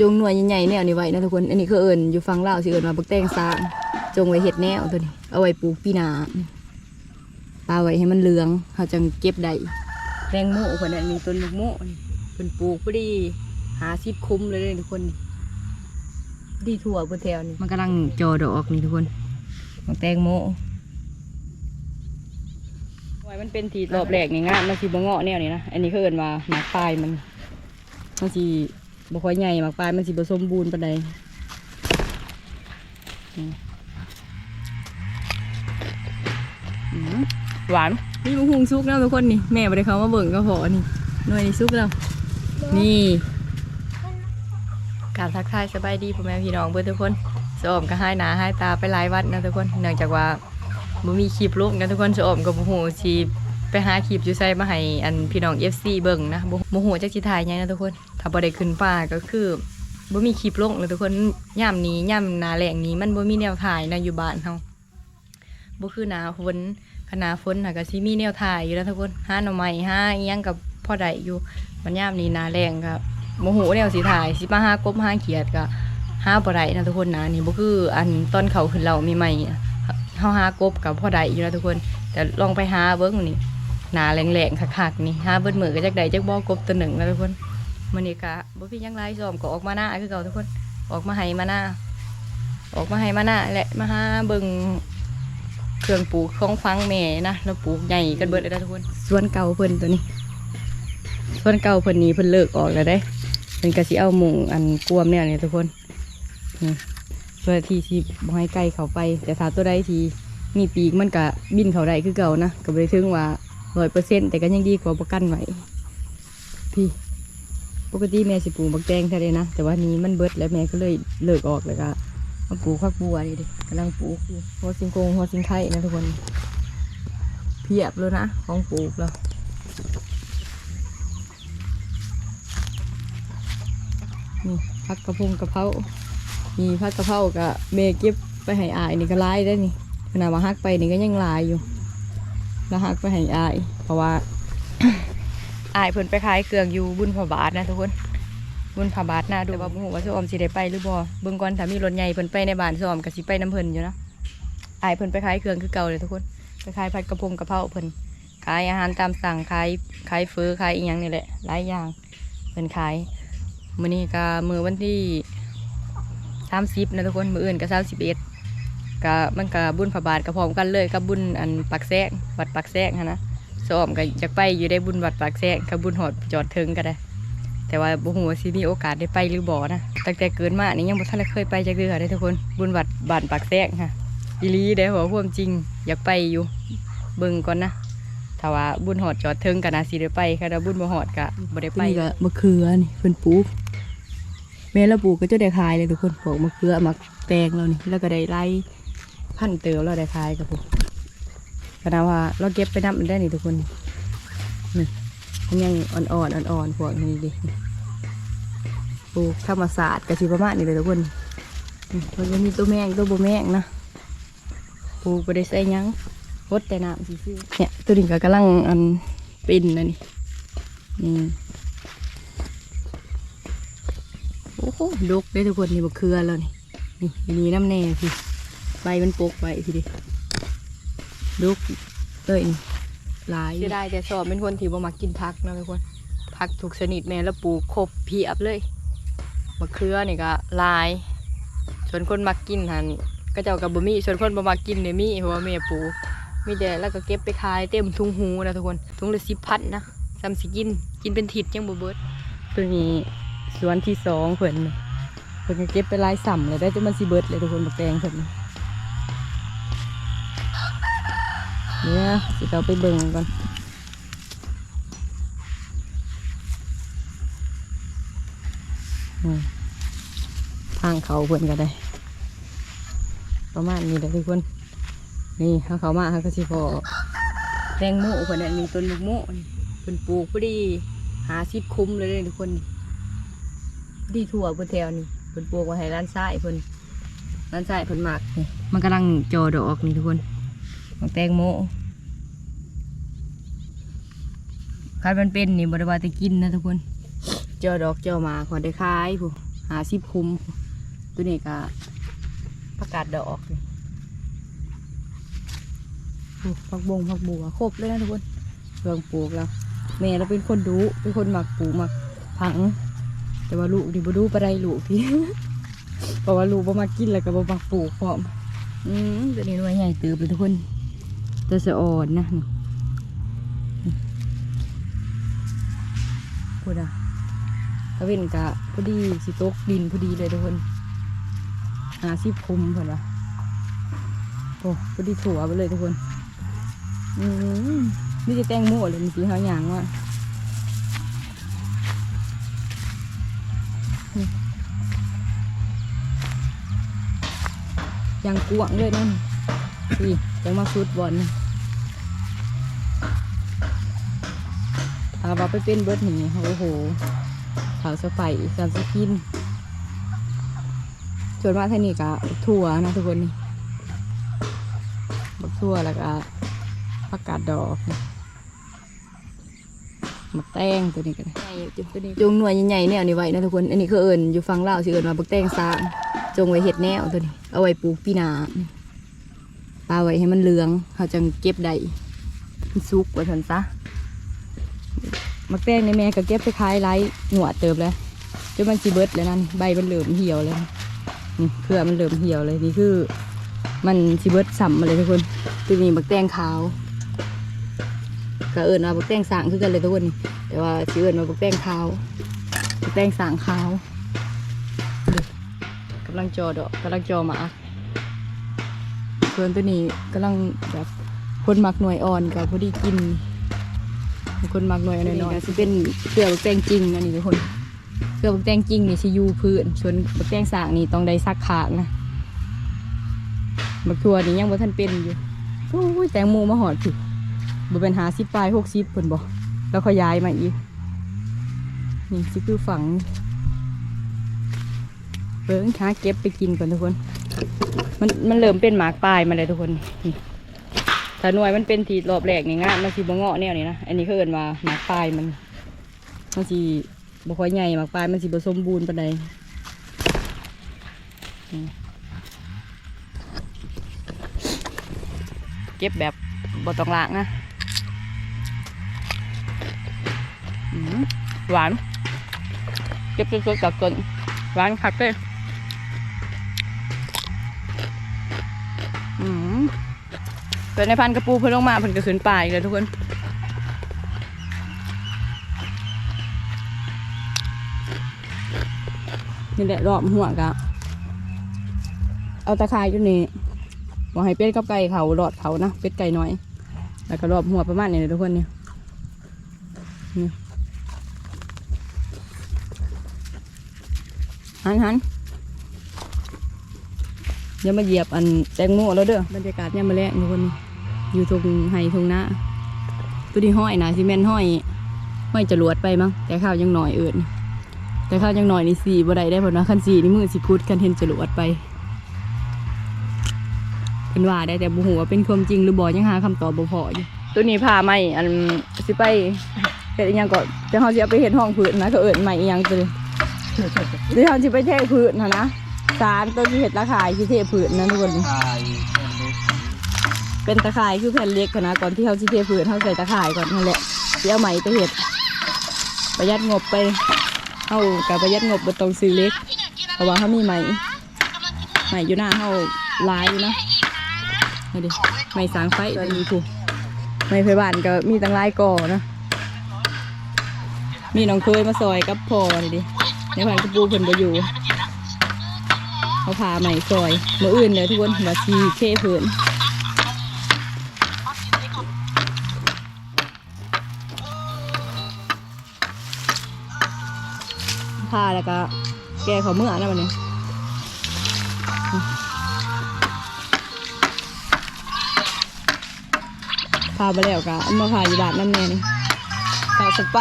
จงหน่วยใหญ่ๆแนวนี้ไว้นะทุกคน อันนี้คือเอิญอยู่ฟังลาวสิเอิญมาบักแตงซางจงไว้เห็ดแนวตัวนี้ เอาไว้ปลูกปีหนาปลาไว้ให้มันเหลืองเขาจังเก็บได้แตงโมเพิ่นน่ะมีต้นลูกโมนี่เพิ่นปลูกพอดี หาสิบคุ้มเลยเด้อทุกคนนี่พอดีทั่วบนแถวนี่มันกำลังจอดอกนี่ทุกคนบักแตงโมไว้มันเป็นทีรอบแรกนี่งามมันสิบ่เงาะแนวนี้นะ อันนี้เขาเอิ้นว่าหมากปลายมันมันสิ บ่ค่อยใหญ่มากปลายมันสิบสมบูรณ์ปานใดหวานนี่มะฮุงซุกนะทุกคนนี่แม่บ่ได้เขามาเบิ่งก็พอนี่หน่วยนี่ซุกแล้วนี่กาบทักทายสบายดีพ่อแม่พี่น้องเพื่อนทุกคนสอมก็ให้หนาให้ตาไปหลายวัดนะทุกคนเนื่องจากว่าบ่มีคลิปลงกันทุกคนสอมกับบ่ฮู้สิ ไปหาคลิปอยู่ไสมาให้อันพี่น้อง FC เบิ่งนะบ่บ่ฮู้จักสิถ่ายหยังนะทุกคน ถ้าบ่ได้ขึ้นป่าก็คือบ่มีคลิปลงเลยทุกคนย่ามนี้ย่ามนาแรงนี้มันบ่มีแนวถ่ายนะอยู่บ้านเฮาบ่คือนาฝนคณะฝนน่ะก็สิมีแนวถ่ายอยู่แล้วทุกคนหาหน่อไม้หาอีหยังกับพ่อได้อยู่มันย่ามนี้นาแรงก็บ่ฮู้แนวสิถ่ายสิมาหากบหาเขียดก็หาบ่ได้นะทุกคนนะนี่บ่คืออันตอนเขาขึ้นเราใหม่เฮาหากบกับพ่อได้อยู่นะทุกคน แต่ลองไปหาเบิ่งนี่ หนาแรงๆคักๆนี่หาเบิดมือก็จักได้จักบ่กบตัวหนึ่งนะทุกคนมันนี่กะบ่พี่ยังไรซ้อมก็ออกมาหน้าคือเก่าทุกคน ออกมาให้มาหน้า ออกมาให้มาหน้าแหละมาหาเบิ่งเครื่องปลูกของฟังแม่นะแล้วปลูกใหญ่กันเบิดเลยนะทุกคนสวนเก่าเพิ่นตัวนี้สวนเก่าเพิ่นนี้เพิ่นเลิกออกแล้วได้เพิ่นก็สิเอามุงอันกวมเนี่ยนี่ทุกคนนี่เพื่อที่สิบ่ให้ไก่เขาไป แต่ถ้าตัวใดที่มีปีกมันก็บินเขาได้คือเก่านะก็บ่ได้ถึงว่า 100%แต่ก็ยังดีกว่าบ่กันไว้พี่ ปกติแม่สิปลูกบักแตงแท้เลยนะ แต่ว่านี้มันเบิดแล้วแม่ก็เลยเลิกออกเลยก็มาปลูกผักบัวนี่ดิกำลังปลูกหัวสิงโกงหัวสิงไข่นะทุกคน เพียบเลยนะ ของปลูกแล้วนี่ผักกระพงกระเพรามีผักกระเพรากับแม่เก็บไปให้อายนี่ก็หลายได้นี่ขนาดว่าหักไปนี่ก็ยังลายอยู่ แล้วหักไปให้อาย เพราะว่าอายเพิ่นไปขายเครื่องอยู่บุญพระบาทนะทุกคนบุญพระบาทน่าดูว่าบ่ฮู้ว่าสิอมสิได้ไปหรือบ่เบิ่งก่อนถ้ามีรถใหญ่เพิ่นไปในบ้านสิอมก็สิไปน้ำเพิ่นอยู่นะอายเพิ่นไปขายเครื่องคือเก่าเลยทุกคนไปขายผัดกระพงกระเพราเพิ่นขายอาหารตามสั่งขายขายเฟอขายอีหยังนี่แหละหลายอย่างเพิ่นขายมื้อนี้ก็มื้อวันที่30นะทุกคนมื้ออื่นก็31 ก็มันก็บุญพระบาทก็พร้อมกันเลยกับบุญอันปักแซกวัดปักแซกหั้นนะซ้อมก็อยากไปอยู่ได้บุญวัดปากแซงกับบุญหอดจอดถึงก็ได้ แต่ว่าบ่ฮู้ว่าสิมีโอกาสได้ไปหรือบ่อนะตั้งแต่เกิดมานี่ยังบ่ทันเคยไปจักเทื่อได้ทุกคนบุญวัดบ้านปากแซงค่ะอีหลีเด้อว่วมจริง อยากไปอยู่เบิ่งก่อนนะถ้าว่าบุญหอดจอดถึงก็น่าสิได้ไปค่ะถ้าบุญบ่หอดก็บ่ได้ไปนี่ก็มะเขือนี่เพิ่นปลูกแม่เราปลูกก็จะได้ขายเลยทุกคนปลูกมะเขือมะแตงแล้วนี่แล้วก็ได้ไล่ พันเติมแล้วได้ขายกับผมขนาดว่าเราเก็บไปนับมันได้นี่ทุกคนนี่มันยังอ่อนๆอ่อนๆพวกนี้ดิปลูกธรรมศาสตร์กระสิประมาณนี้เลยทุกคนนี่มันจะมีตัวแมงตัวโบแมงนะปลูกไปได้ใส่ยังพดแต่น้ำซื่อเนี่ยตัวนี้ก็กำลังอันเป็นนะนี่นี่โอ้โหดกได้ทุกคนนี่บกเครือแล้วนี่นี่มีน้ำแน่พี่ ใบมันปกไว้พี่ดิลูกเอ้ยหลายจะได้แต่สอบเป็นคนที่บ่มักกินผักนะทุกคนผักทุกชนิดแม่แล้วปลูกครบเพียบเลยมะเขือนี่ก็หลาย ส่วนคนมักกินหันก็เจ้ากับบ่มีส่วนคนบ่มักกินเนี่ยมีเพราะว่าแม่ปลูกมีแต่แล้วก็เก็บไปขายเต็มทุงหูนะทุกคนทุงละสิบพันนะซ้ำสิกินกินเป็นทิศยังบ่เบิดตัวนี้สวนที่สองเพิ่นนี่เพิ่นก็เก็บไปหลายสัมเลยได้จนมันสิเบิดเลยทุกคนบักแตงเพิ่นนี่ เนี่ยสิเราไปเบิ่งก่อนทางเขาเพื่อนก็ได้ ประมาณนี้แหละทุกคน นี่เขาเขามาเขาก็สิพอแตงโมเพื่อนน่ะมีต้นลูกโมเพื่อนปลูกพอดีหาสิบคุ้มเลยทุกคนดีทั่วเพื่อนแถวนี่เพื่อนปลูกไว้ให้ร้านซ้ายเพื่อนร้านซ้ายเพื่อนหมักมันกำลังจอดอกนี่ทุกคน ของแตงโมคันมันเป็นนี่บริวารจะกินนะทุกคน เจอดอกเจอมาขอได้ขายผู้หาสิบคุม ตัวนี้ก็ประกาศดอกเลยผักบงผักบัวครบเลยนะทุกคนเรื่องปลูกแล้วแม่เราเป็นคนดูเป็นคนหมักปลูกหมักผัง แต่ว่าลูกดิบดูปะไรลูกพี่เพราะว่าลูกบ่มากินแล้วก็บ่มักปลูกพร้อมอืมตัวนี้หน่วยใหญ่ตืบเลยทุกคน จะสะอ่อนนะนี่พูดอะถ้าเป็นกะพอดีสิตกดินพอดีเลยทุกคนหาสิบคุมเพิ่อนว่าโอ้พอดีถั่วไปเลยทุกคนอืมนี่จะแตงโมเลยมันสีหาอย่างว่านี่ยังกวงเลยนั่น นี่ยังมาฟุตบอลนะเอาว่าไปเป็นเบิร์ดหนีโอ้โหเขาสไปสามสกินชวนมาท่านี่กะถั่วนะทุกคนนี่บักถั่วแล้วก็ผักกาดดอกมักแตงตัวนี้กันจงหน่วยใหญ่ๆแนวนี้ไว้นะทุกคน อันนี้คือเอิญอยู่ฟังเล่าสิเอิญมาบักแตงซางจงไว้เห็ดแนวตัวนี้ เอาไว้ปลูกปีนา ปลาไว้ให้มันเหลืองเขาจังเก็บได้มันสุกไว้ทันซะมักแตงในแม่ก็เก็บไปขายไรหนวดเติบแล้วจนมันสีเบิดแล้วนั่นใบมันเหลือมเหี่ยวเลยนี่เครือมันเหลือมเหี่ยวเลยนี่คือ มันสีเบิดสัมมาเลยทุกคนตัวนี้บักแตงขาวก็เอิญว่าบักแตงสางคือกันเลยทุกคนแต่ว่าชื่อเอิญว่าบักแตงขาวบักแตงสางขาวกำลังจอดอกกำลังจอมา ส่วนตัวนี้กำลังแบบคนหมักหน่วยอ่อนกับพอดีกิน คนหมักหน่วยอ่อนน้อยๆสิเป็นเกลือบักแตงจริงอันนี้ทุกคนเกลือบักแตงจริงนี่ชิยูพื้นส่วนบักแตงสางนี่ต้องได้ซักขางนะบักทัวนี่ยังบ่ทันเป็นอยู่โอ้ยแตงโมมาหอดถึบ่เป็นหาสิบปลายหกสิบเพิ่นบ่แล้วเขาย้ายมาอีกนี่สิคือฝังเบิ่งหาเก็บไปกินก่อนทุกคน มันมันเริ่มเป็นหมากปลายมาเลยทุกคนนี่ถ้าหน่วยมันเป็นทีรอบแรกนี่งะมันสิบ่เงาะแนวนี้นะ อันนี้เขาเอินว่าหมากปลายมันมันสิบ่ค่อยใหญ่หมากปลายมันสิบ่สมบูรณ์ปานใดเก็บแบบบตองล้างนะหวาน เก็บสดๆจากต้นหวานคักเลยอืม เป็นในพันกระปูเพิ่นลงมาเพิ่นก็ขึ้นป่าอีกเลยทุกคนนี่แหละรอบหัวกะเอาตะไคร้อยู่นี่บอกให้เป็ดกับไก่เขาหลอดเขานะเป็ดไก่น้อย แล้วก็รอบหัวประมาณนี้เลยทุกคนเนี่ยหันหันอย่ามาเหยียบอันแตงโมแล้วเด้อบรรยากาศเนี่ยมาแลงทุกคน อยู่ทงไห้ทงหน้าตัวนี้ห้อยนะซีเมนห้อยห้อยจรวดไปมั้งแต่ข้าวยังหน่อยเอิดแต่ข้าวยังหน่อยนี่สีบ่ได้ได้ผลนะคันสีนี่มือสิคุดคันเห็นจรวดไปเป็นว่าได้แต่บุหัวเป็นความจริงหรือบ่ยังหาคำตอบบ่พออยู่ตัวนี้พาไหมอันสิไปเฮ็ดอีหยังก็จะเฮาสิเอาไปเฮ็ดห้องพื้นนะก็เอิ้นใหม่อีหยังตัวเดี๋ยวเฮาสิไปเทพื้นนะนะสารตัวที่เฮ็ดตะขายที่เทพื้นนะทุกคนตายคน เป็นตะข่ายคือแผ่นเล็กนะก่อนที่เฮาสิเทพื้นเฮาใส่ตะข่ายก่อนนั่นแหละสิเอาใหม่ไปเฮ็ดประหยัดงบไปเฮาก็ประหยัดงบบ่ต้องซื้อเล็กเพราะว่าเฮามีใหม่ใหม่อยู่หน้าเฮาลายอยู่นะนี่ดิไม่สางไฟตัวนี้ถูกไม่ไฟบ้านก็มีตั้งลายก่อนะมีน้องเคยมาซอยกับพ่อนี่ดิในพันกระปูเพิ่นบ่อยู่เขาพาใหม่ซอยมืออื่นเดี๋ยวทุกคนมาชีเท่เพิ่น พาแล้วก็แกเขาเมื่อนะวันนี้พาไปแล้วกะอันมาพาอยู่บ้านน้ำแน่นี่พาสไป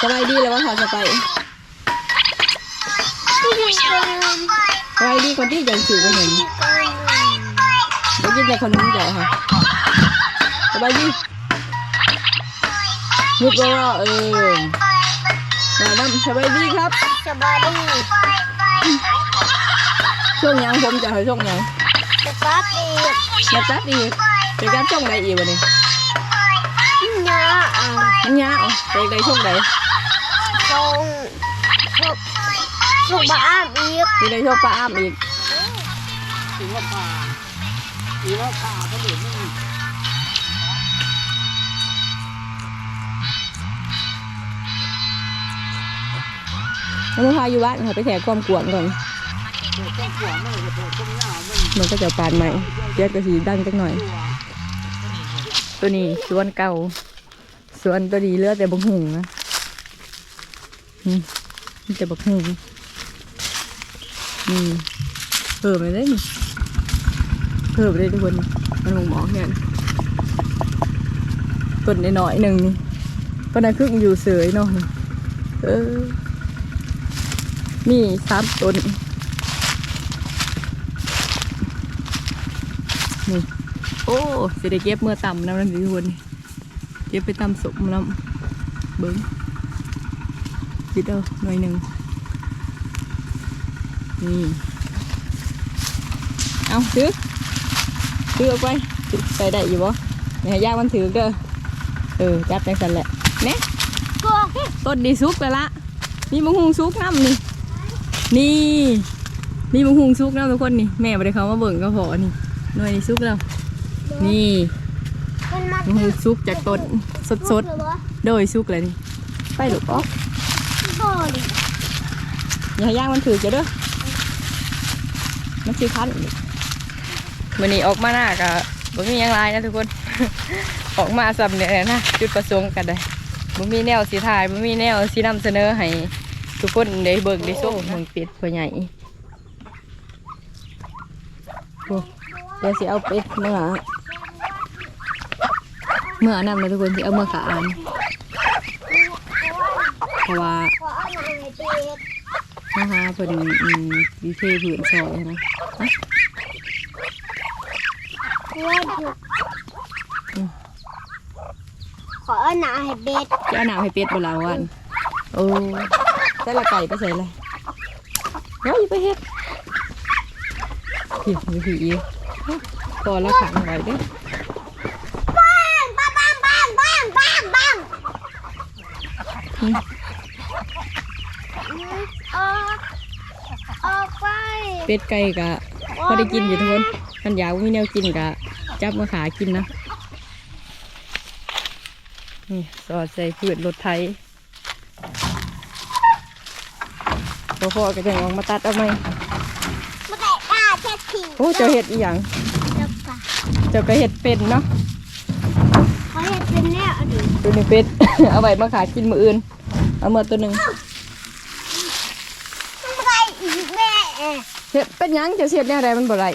สบายดีแล้วว่าพาสไปสบายดีคนที่ยังสื่อก็เห็นได้ยินแต่คนนี้เดี๋ยวค่ะสบายดีมุดว่าเออ มาน้ำสบายดีครับสบายดีช่วงหยังผมจะให้ช่วงหยังสบายดีมาตัดอีกเป็นการช่วงใดอีกวันนี้เนาะอะมันยาวไปใดช่วงใดทรงทรงทรงบ้านอีกไปใดช่วงปลาอ้ามอีกถือว่าป่าถือว่าป่าก็เหลือไม่ แล้วมาพาอยู่บ้านค่ะไปแถความกวางก่อนมันก็จะปานใหม่เดี๋ยวก็สีดังจักหน่อย ตัวนี้สวนเก่าสวนตัวนี้เลือดแต่บักหุงนะนี่มีแต่บักหุงนี่เพิ่มเลยได้นี่เพิ่มเลยทุกคนมันหมองหมองเนี่ยต้นน้อยหนึ่งนี่ก็น่าคึกอยู่เสยเนาะเออ นี่สามต้นนี่โอ้สิได้เก็บเมื่อต่ำน้ำนั่นทุกคนเก็บไปต่ำสมน้ำเบิ้งดิดเอาหน่อยหนึ่งนี่ เอาถือถือเอาไปถือใส่ได้อยู่บ่เนี่ยยากมันถือเด้อเออจับจังสันแหละเน่กอกที่ต้นดีซุกแล้วละมีมะฮุงซุกน้ำนี่ นี่มีมะฮุงซุกน้ำทุกคนนี่แม่บ่ได้เขามาเบิ่งก็พอนี่หน่วยนี้ซุกแล้วนี่มันมามันคือซุกจากต้นสดๆโดยซุกเลยนี่ไปหรือเปล่าอย่าให้ย่างมันถือจะเด้อมันสิคันวันนี้ออกมาหน้ากะบ่มียังไรนะทุกคน ออกมาสำเนี่ยนะจุดประสงค์กันเลยบ่มีแนวสีถ่ายบ่มีแนวสีนำเสนอให้ ทุกคนได้เบิ่งได้โซ่เมืองเป็ดตัวใหญ่โอ้เดี๋ยวสิเอาเป็ดเมื่อเมื่อนั่นมาทุกคนสิเอาเมื่อขาอ่านเพราะว่าขอเอาหน่อยเป็ดนะคะเพิ่นอืมดีเทผืนซอยนะกล้วยถูกขอเอาหน่อยเป็ดจะเอาน้ำให้เป็ดบ่ลาวันโอ้ แต่ละไก่ไปใส่เลยเฮ้ยไปเฮ็ดผีผีผีพอแล้วขังไว้เด้อปังปังปังปังปังปังออกออกไปเป็ดไก่กะพอได้กินอยู่ทุกคนมันอยากมีแนวกินกะจับมาขากินนะนี่สอดใส่พืชรถไถ พอพอก็จะออกมาตัดเอาไหมมาแกะกาเช็ดผิวโอ้เจะเห็ดอีหยังแล้วก็เจะก็เห็ดเป็นเนาะเขาเห็ดเป็นแนวอดีตตัวหนึ่งเป็ด เอาไว้มาขายกินมืออื่น เอามาตัวหนึ่งมันอะไรอีกแม่เอ๊ะเห็ดเป็นหยังจะเสียดแน่ใดมันบ่ไร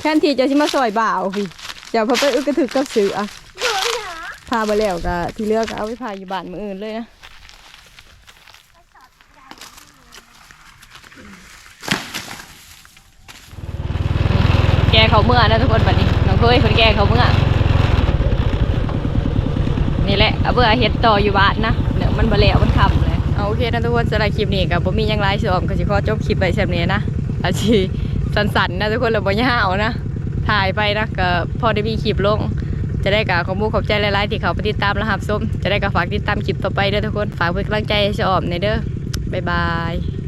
แทนที่จะชิมาซอยบ่าวพี่จะพอไปอึกกระถึกกับสืออะ ดูเหรอ พาไปแล้วก็ที่เหลือกก็เอาไปพาอยู่บ้านมืออื่นเลยนะ เขาเมื่อนะทุกคนบัดนี้น้องเคยคนแก่เขาเมื่อนี่แหละเอาเบื่อเฮ็ดต่ออยู่บ้านนะเดี๋ยวมันบ่แล้วมันคำเลยเอาโอเคนะทุกคนสำหรับคลิปนี้กับผมมียังไลฟ์สอมก็สิขอจบคลิปไปแบบนี้นะอาชีสั้นๆนนะทุกคนเราบ่ยาวนะถ่ายไปนะก็พอได้มีคลิปลง จะได้กับขอบคุณขอบใจหลายๆที่เขาไปติดตามและรับชมจะได้กับฝากติดตามคลิปต่อไปด้อทุกคนฝากเป็นกำลังใจให้ชอมในเด้อบ๊ายบาย